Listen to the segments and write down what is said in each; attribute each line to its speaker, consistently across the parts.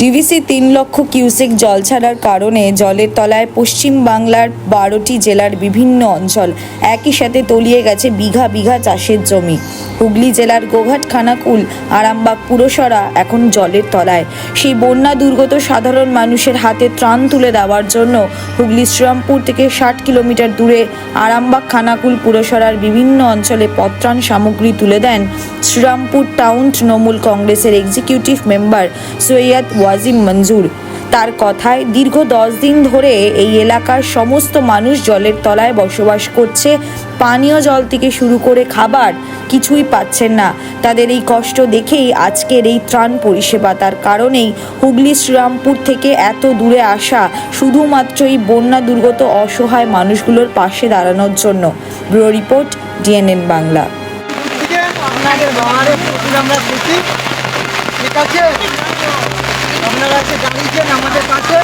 Speaker 1: DVC তিন লক্ষ cusec জল ছাড়ার কারণে জলের তলায় পশ্চিম বাংলার বারোটি জেলার বিভিন্ন অঞ্চল একই সাথে তলিয়ে গেছে বিঘা বিঘা চাষের জমি। হুগলি জেলার গোঘাট, খানাকুল, আরামবাগ পুরসরা এখন জলের তলায়। সেই বন্যা দুর্গত সাধারণ মানুষের হাতে ত্রাণ তুলে দেওয়ার জন্য হুগলি শ্রীরামপুর থেকে ষাট কিলোমিটার দূরে আরামবাগ, খানাকুল পুরসরার বিভিন্ন অঞ্চলে পত্রাণ সামগ্রী তুলে দেন শ্রীরামপুর টাউন তৃণমূল কংগ্রেসের এক্সিকিউটিভ মেম্বার সৈয়দ ওয়াজিম মঞ্জুর। তার কথায় দীর্ঘ দশ দিন ধরে এই এলাকার সমস্ত মানুষ জলের তলায় বসবাস করছে। পানীয় জল থেকে শুরু করে খাবার কিছুই পাচ্ছেন না। তাদের এই কষ্ট দেখেই আজকের এই ত্রাণ পরিষেবা। তার কারণেই হুগলি, শ্রীরামপুর থেকে এত দূরে আসা শুধুমাত্র এই বন্যা দুর্গত অসহায় মানুষগুলোর পাশে দাঁড়ানোর জন্য। Bureau report, DNN Bangla.
Speaker 2: আপনাদের ঠিক আছে? আপনারা যে জানিয়েছেন আমাদের কাছে।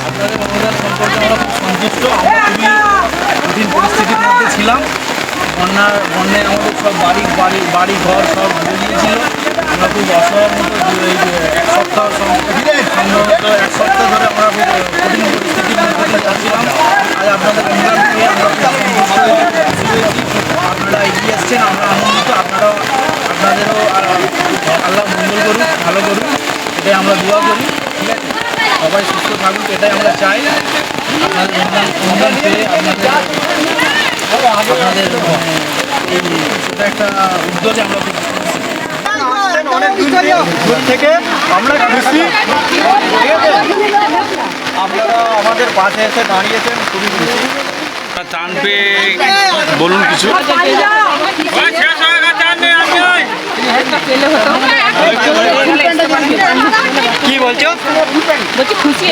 Speaker 3: আপনাদের অনুদান সম্পর্কে আমরা খুব সন্তুষ্ট আমরা খুবই কঠিন পরিস্থিতির মধ্যে ছিলাম বন্যার বন্যায় আমাদের সব বাড়ি বাড়ি বাড়ি ঘর সব বেরিয়েছিল আমরা খুব অসহায়ের মতো দু- এই যে এক সপ্তাহ সম- সম্ভবত এক সপ্তাহ ধরে আমরা খুব কঠিন পরিস্থিতির মধ্যে যাচ্ছিলাম। আজ আপনাদের অনুদান পেয়ে আমরা খুব সন্তুষ্ট হয়েছি, আপনারা এগিয়ে এসছেন আমরা আমরা দোয়া করি ঠিক আছে? সবাই সুস্থ থাকুক এটাই আমরা চাই। আপনাদের অনুদান অনুদান পেয়ে আপনাদের আপনাদের এই একটা উদ্যোগে আমরা
Speaker 2: অনেক দূর
Speaker 4: থেকে আমরা খুশি। ঠিক আছে আপনারা আমাদের পাশে এসে দাঁড়িয়েছেন খুবই খুশি।
Speaker 5: টান পেয়ে বলুন কিছু।
Speaker 4: বলছো?
Speaker 6: বলছি খুশি